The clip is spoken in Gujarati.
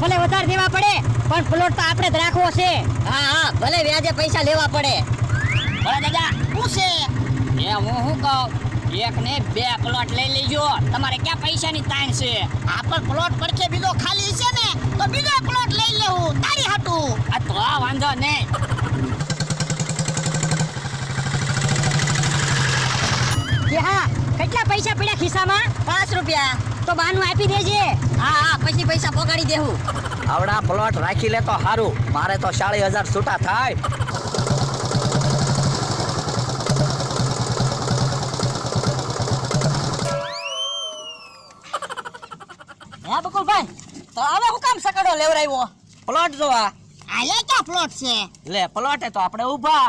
પણ પ્લોટ તો આપણે જ રાખવો છે. હા હા ભલે વ્યાજે પૈસા લેવા પડે. ભલે દાદા શું છે? એ હું શું કહું? એક ને બે પ્લોટ લઈ લેજો. તમારે ક્યાં પૈસાની તાણ છે? આ પણ પ્લોટ પડખે બીજો ખાલી છે ને તો બીજો પ્લોટ લઈ લેવું. તારી હાટું. આ તો વાંધો નહીં કે હા કેટલા પૈસા પડ્યા ખિસ્સામાં? પાંચ રૂપિયા. તો બાનું આપી દેજે. હા હા પછી પૈસા પોગાડી દેવું આવડા પ્લોટ રાખી લે તો સારું મારે તો ચાલીસ હજાર છૂટા થાય. હે બકુલભાઈ તો હવે હું કામ સકડો લેવરાવ્યો પ્લોટ જોવા. આ લે ક્યાં પ્લોટ છે? લે પ્લોટે તો આપણે ઊભા.